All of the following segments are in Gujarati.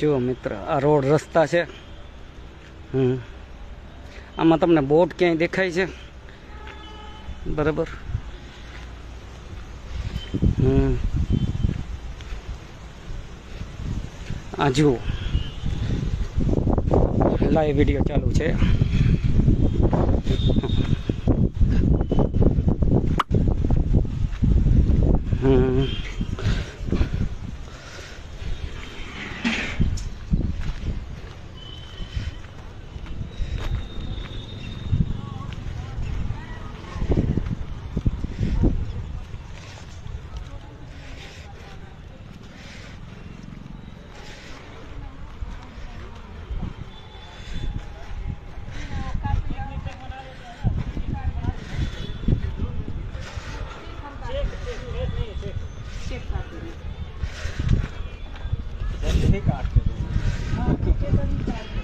જુઓ મિત્ર, આ રોડ રસ્તા છે. આમાં તમને બોટ ક્યાંય દેખાય છે? બરાબર. આ જુઓ. લાઈવ વીડિયો ચાલુ છે.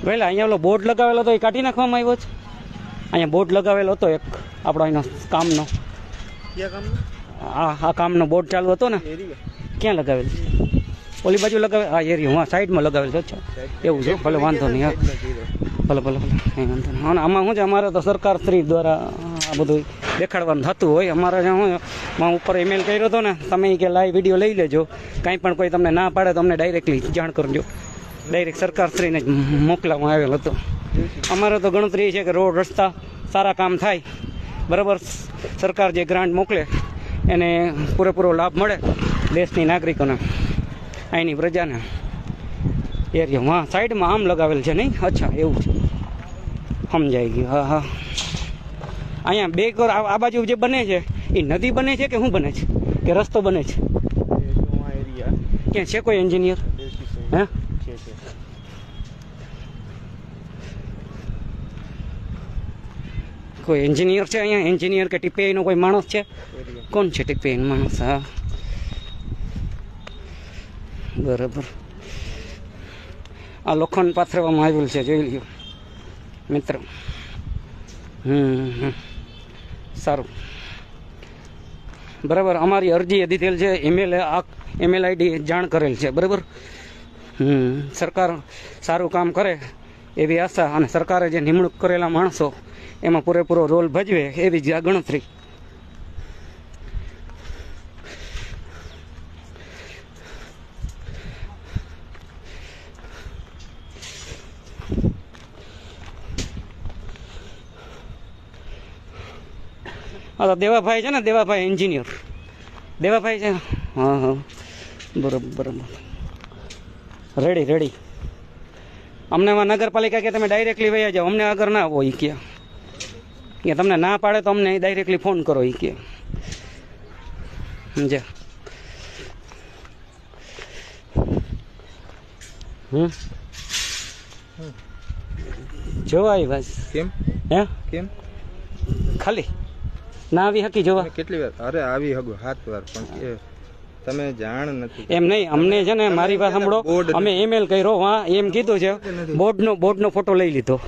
પહેલા અહીંયા ઓલો બોર્ડ લગાવેલો હતો એ કાઢી નાખવામાં આવ્યો છે. અહીંયા બોર્ડ લગાવેલો હતો એક આપણો એનો કામનો. આ આ કામનો બોર્ડ ચાલુ હતો ને. ક્યાં લગાવેલ? છે ઓલી બાજુ લગાવે હા એરિયો હા સાઈડમાં લગાવેલ છે. અચ્છા. એવું છે. ભલે વાંધો નહીં હા. ભલે ભલે ભલે. કંઈ વાંધો નહીં. અને આમાં શું છે? અમારે તો સરકાર શ્રી દ્વારા આ બધું દેખાડવાનું થતું હોય. અમારે હું માં ઉપર ઈમેલ કર્યો હતો ને તમે કે લાઈવ વીડિયો લઈ લેજો. કાંઈ પણ કોઈ તમને ના પાડે તો અમને ડાયરેક્ટલી જાણ કરજો. ડાયરેક્ટ સરકાર શ્રીને જ મોકલાવવામાં આવેલ હતો. અમારે તો ગણતરી એ છે કે રોડ રસ્તા સારા કામ થાય. બરાબર સરકાર જે ગ્રાન્ટ મોકલે એને પૂરેપૂરો લાભ મળે દેશની નાગરિકોને. અહીંની પ્રજાને. એરિયા હા સાઈડમાં આમ લગાવેલ છે નહીં? અચ્છા એવું છે. સમજાઈ ગયું. હા હા. અહીંયા બે કર આ આ બાજુ જે બને છે એ નદી બને છે કે શું બને છે? કે રસ્તો બને છે? ક્યાં છે કોઈ એન્જિનિયર? હે? કોઈ એન્જિનિયર છે અહીંયા? એન્જિનિયર કે ટીપીઆઈનો કોઈ માણસ છે? કોણ છે ટીપીઆઈનો માણસ? હા. બરાબર. આ લોખંડ પાથરવામાં આવેલું છે, જોઈ લ્યો. મિત્ર. હમ. સારું. બરાબર, અમારી અરજી એ દીધેલ છે ઈમેલ આ ઈમેલ આઈડી જાણ કરેલ છે, બરાબર? સરકાર સારું કામ કરે એવી આશા અને સરકારે જે નિમણૂક કરેલા માણસો એમાં પૂરેપૂરો રોલ ભજવે એવી જ આ ગણતરી. હા તો દેવાભાઈ છે ને, દેવાભાઈ એન્જિનિયર દેવાભાઈ છે હા હા. બરોબર, બરાબર. રેડી રેડી અમને એમાં નગરપાલિકા કે તમે ડાયરેક્ટલી વયા જાઓ, અમને આગળ ના આવો એ કે તમને ના પાડે તો અમને ડાયરેક્ટલી ફોન કરો એ કે. સમજ્યા? હમ? જોવાય બસ કેમ? હે? કેમ? ખાલી? ના આવી હકી જોવા? કેટલી વાર? અરે આવી હગો સાત વાર. પણ તમે જાણ નથી. એમ નહીં અમને છે ને મારી પાસે સાંભળો. બોર્ડ અમે ઈમેલ કર્યો હા એમ કીધું છે. બોર્ડનો બોર્ડનો ફોટો લઈ લીધો.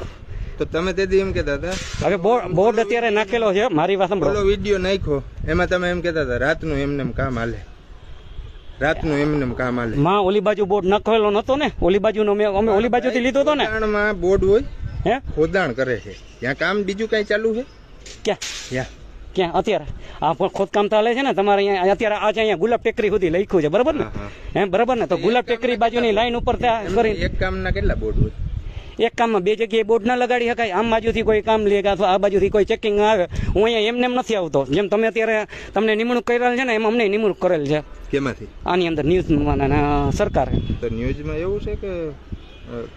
તો તમે તેથી એમ કહેતા હતા? હવે બોર્ડ અત્યારે નાખેલો છે મારી વાત બોલો વીડિયો નાખ્યો. એમાં તમે એમ કહેતા હતા રાતનું એમને એમ કામ હાલે. રાતનું એમને કામ હાલે. માં ઓલી બાજુ બોર્ડ નાખેલો નતો ને? ઓલી બાજુનો મેં અમે ઓલી બાજુથી લીધો હતો ને? ખોદાણમાં બોર્ડ હોય હે? ખોદાણ કરે છે. ત્યાં કામ બીજું કઈ ચાલુ છે? ક્યાં? ક્યાં? અત્યારે. આ ખોદકામ ચાલે છે ને? તમારે અહીંયા અત્યારે આ અહીંયા ગુલાબ ટેકરી સુધી લખ્યું છે બરાબર ને? એમ. બરાબર ને? તો ગુલાબ ટેકરી બાજુની લાઈન ઉપર એક કામના કેટલા બોર્ડ હોય? એક કામમાં બે જગ્યાએ બોર્ડ ના લગાડી શકાય. આમ બાજુથી કોઈ કામ લે કે અથવા આ બાજુથી કોઈ ચેકિંગ આવે. હું અહીંયા એમને એમ નથી આવતો. જેમ તમે અત્યારે તમને નિમણૂક કરેલ છે ને એમ અમને નિમણૂક કરેલ છે. કેમાંથી? આની અંદર ન્યૂઝમાં અને સરકારે. તો ન્યૂઝમાં એવું છે કે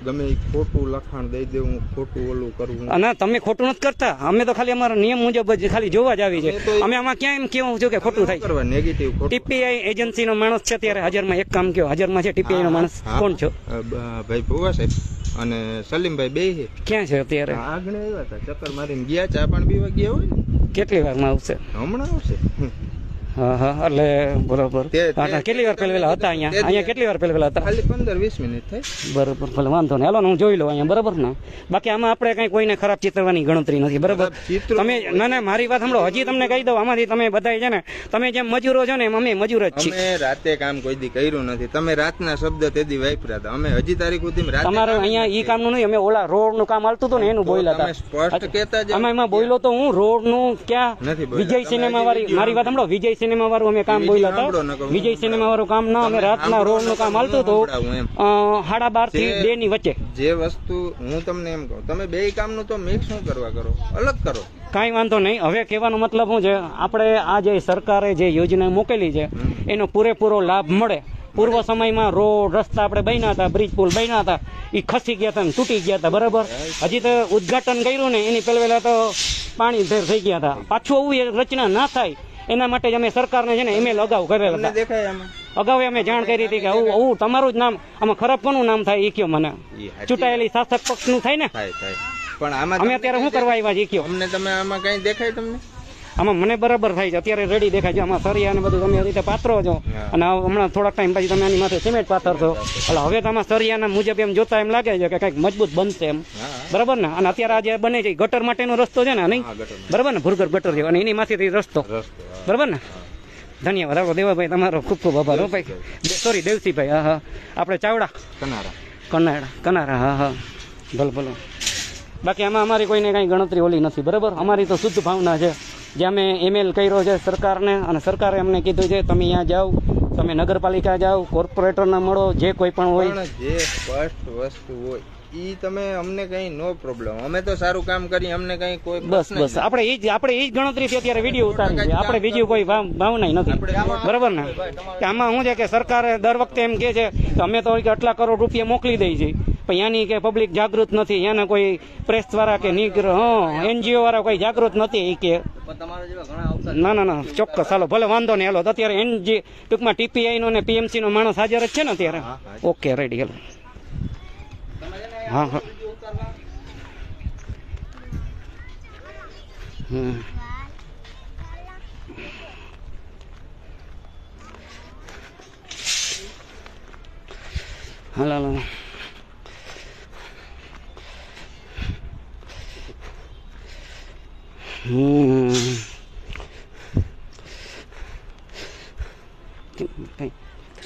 ગમે ખોટું લખાણ દઈ દેવું ખોટું ઓલું કરવું તમે ખોટું નથી કરતા. અમે તો ખાલી અમારા નિયમ મુજબ જ ખાલી જોવા જ આવી છે. અમે આમાં ક્યાં એમ કેવું છું કે ખોટું થાય? કરવા નેગેટિવ નો ટીપીઆઈ માણસ છે ત્યારે હાજરમાં એક કામ કયો હાજરમાં છે ટીપીઆઈ નો માણસ કોણ છો? ભાઈ ભુવા સાહેબ. અને સલીમભાઈ બે છે. ક્યાં છે અત્યારે? આગળ આવ્યા હતા. ચક્કર મારીને ગયા ચા પણ પીવા ગયા હોય ને? કેટલી વારમાં આવશે? હમણાં આવશે. એટલે બરોબર. કેટલી વાર પહેલા હતા અહીંયા? અહીંયા કેટલી વાર પહેલા હતા? ખાલી પંદર વીસ મિનિટ થઈ. બરોબર ભલે વાંધો નહીં. હાલો હું જોઈ લઉં અહીંયા બરોબર ને? બાકી આમાં આપણે કઈ કોઈને ખરાબ ચિતરવાની ગણતરી નથી બરોબર? તમે ના ના મારી વાત સાંભળો. હજી તમને કહી દઉં આમાંથી તમે બધા છે ને તમે જેમ મજૂરો છો ને એમ અમે મજૂર જ છીએ. અમે રાતે કામ કોઈ દી કર્યું નથી. તમે રાતના શબ્દ તેદી વાપર્યા હતા. અમે હજી તારીખ સુધી રાતે તમારે અહીંયા ઈ કામનું નહીં અમે ઓલા રોડનું કામ હાલતું હતું ને એનું તમે હતા. સ્પષ્ટ કહેતા જ અમે એમાં બોલ્યો તો હું રોડનું ક્યાં? નથી વિજય સિનેમા વાળી મારી વાત સાંભળો વિજય સિનેમા વાળું અમે કામ બોલ્યા હતા. વિજય સિનેમા વાળું કામ ના અમે રાતના રોડનું કામ હાલતું હતું. સાડા બારથી બે ની વચ્ચે. જે વસ્તુ હું તમને એમ કહું તમે બે કામનું તો મિક્સ શું કરવા કરો? અલગ કરો. કાંઈ વાંધો નહીં. હવે કહેવાનો મતલબ શું છે આપણે આ જે સરકારે જે યોજના મૂકેલી છે એનો પૂરેપૂરો લાભ મળે. પૂર્વ સમયમાં રોડ રસ્તા આપણે બન્યા હતા બ્રિજ પુલ બન્યા હતા એ ખસી ગયા હતા તૂટી ગયા હતા બરાબર? હજી તો ઉદ્ઘાટન કર્યું ને એની પહેલા તો પાણી થઈ ગયા હતા. પાછું આવું એ રચના ના થાય. એના માટે જ અમે સરકારને છે ને ઈમેલ અગાઉ કરેલા હતા. અગાઉ અમે જાણ કરી હતી કે આવું આવું તમારું જ નામ આમાં ખરાબ કોનું નામ થાય એ કયો મને. ચૂંટાયેલી શાસક પક્ષનું થાય ને. થાય થાય. પણ આમાં અમે અત્યારે શું કરવા આવ્યા છીએ કયો? અમને તમે આમાં કઈ દેખાય તમને? આમાં મને બરાબર થાય છે. અત્યારે રેડી દેખાય છે. આમાં સરિયા ને બધું તમે રીતે પાત્રો છો. અને હમણાં થોડાક ટાઈમ પછી તમે આની માથે સિમેન્ટ પાથરશો એટલે હવે તો આમાં સરિયાના મુજબ એમ જોતા એમ લાગે છે કે કંઈક મજબૂત બનશે એમ. બરાબર ને? અને અત્યારે આજે બને છે ગટર માટેનો રસ્તો છે ને નહીં? બરાબર ને? ભૂરગર ગટર છે અને એની માથેથી રસ્તો. રસ્તો બરાબર ને? ધન્યવાદ. આપણો દેવાભાઈ તમારો ખૂબ ખૂબ આભાર. હો ભાઈ. સોરી દેવસીભાઈ. હા હા. આપણે ચાવડા. કનારા. કનાડા કનારા હા હા. ભલે ભલે. બાકી આમાં અમારી કોઈને કાંઈ ગણતરી ઓલી નથી. બરાબર? અમારી તો શુદ્ધ ભાવના છે. જે અમે ઈમેલ કર્યો છે સરકારને અને સરકારે અમને કીધું છે તમે અહીંયા જાઓ તમે નગરપાલિકા જાઓ કોર્પોરેટરને મળો જે કોઈ પણ હોય. જે ફર્સ્ટ વસ્તુ હોય ઈ તમે અમને કઈ નો પ્રોબ્લેમ અમે તો સારું કામ કરી અમને કઈ કોઈ બસ બસ. આપણે એ જ આપણે એ જ ગણતરીથી અત્યારે વીડિયો ઉતારી છે આપણે બીજું કોઈ ભાવ ભાવના નથી. બરાબર ને? કે આમાં શું છે કે સરકારે દર વખતે એમ કે છે કે અમે તો આટલા કરોડ રૂપિયા મોકલી દઈ છે. પણ ત્યાંની કે પબ્લિક જાગૃત નથી ત્યાંના કોઈ પ્રેસ દ્વારા કે નીકળ હા એનજીઓ વાળા કોઈ જાગૃત નથી એ કે. ના ના ના ચોક્કસ હાલો ભલે વાંધો નહીં હાલો અત્યારે એનજી ટૂંકમાં ટીપીઆઈ નો ને પીએમસી નો માણસ હાજર જ છે ને અત્યારે? ઓકે રેડી હાલો. હા હા. હાલો હાલો હમ કઈ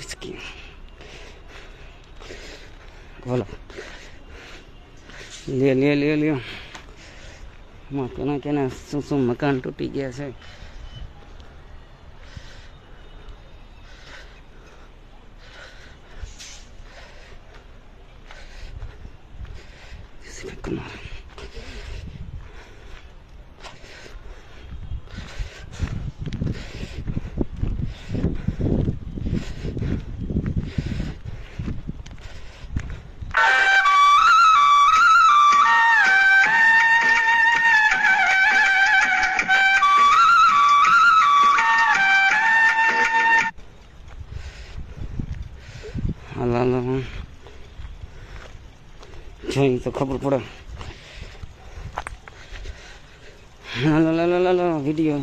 રિસ્કી બોલો લે લે લે લે માં કેના કેના શું શું મકાન તૂટી ગયા છે હાલ. જોઈ તો ખબર પડે. વીડિયો.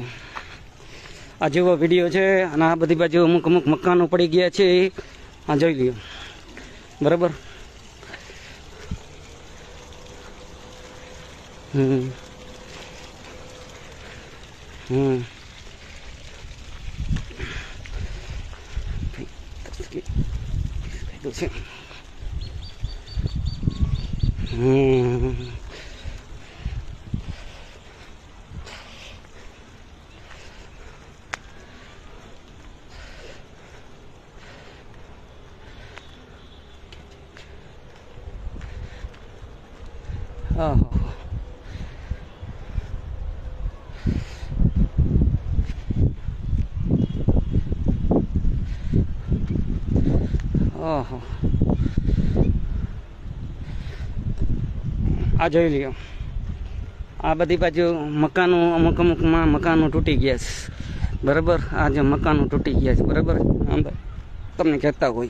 આ જેવો વીડિયો છે, અને આ બધી બાજુ અમુક અમુક મકાનો પડી ગયા છે. આ જોઈ લ્યો. બરાબર? હમ. હમ. કીધું છે હમ આહો આ જોઈ લ્યો. આ બધી બાજુ મકાનો, અમુક અમુકમાં મકાનો તૂટી ગયા છે. બરાબર? આ જે મકાનો તૂટી ગયા છે, બરાબર? અંદર તમને કહેતા હોય.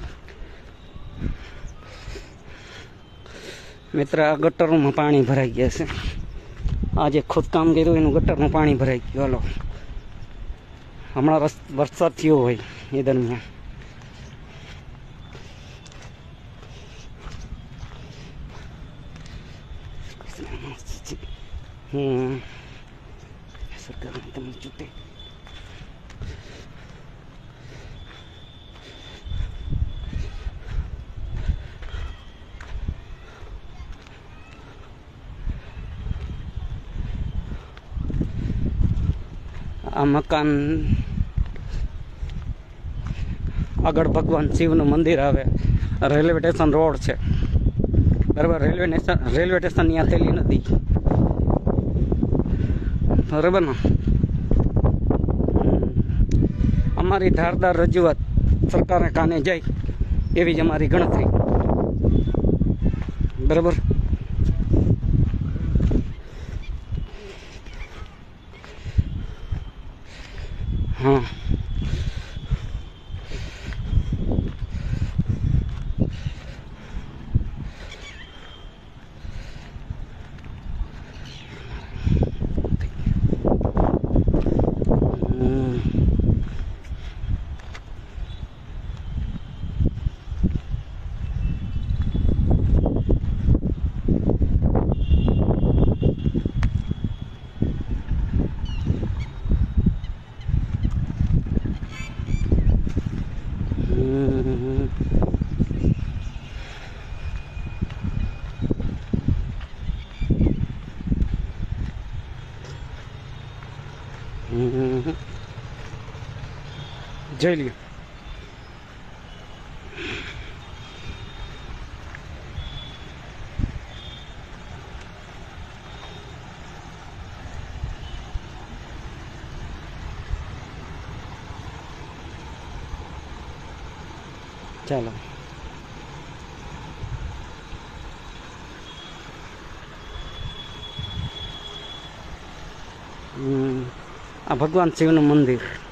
મિત્ર, આ ગટરોમાં પાણી ભરાઈ ગયા છે. આ જે ખોદકામ કર્યું, એનું ગટરમાં પાણી ભરાઈ ગયું. હલો. હમણાં રસ- વરસાદ થયો હોય, એ દરમિયાન. સરકાર તમે ચૂંટે આ મકાન આગળ ભગવાન શિવનું મંદિર આવે. રેલવે સ્ટેશન રોડ છે. બરાબર, રેલવે સ્ટેશન રેલવે સ્ટેશન આ થયેલી નથી. બરાબર ને? અમારી ધારદાર રજૂઆત સરકારને કાને જાય, એવી જ અમારી ગણતરી. બરાબર? હા હમ. હમ. હમ. જોઈ લ્યો. ચાલો. આ ભગવાન શિવનું મંદિર.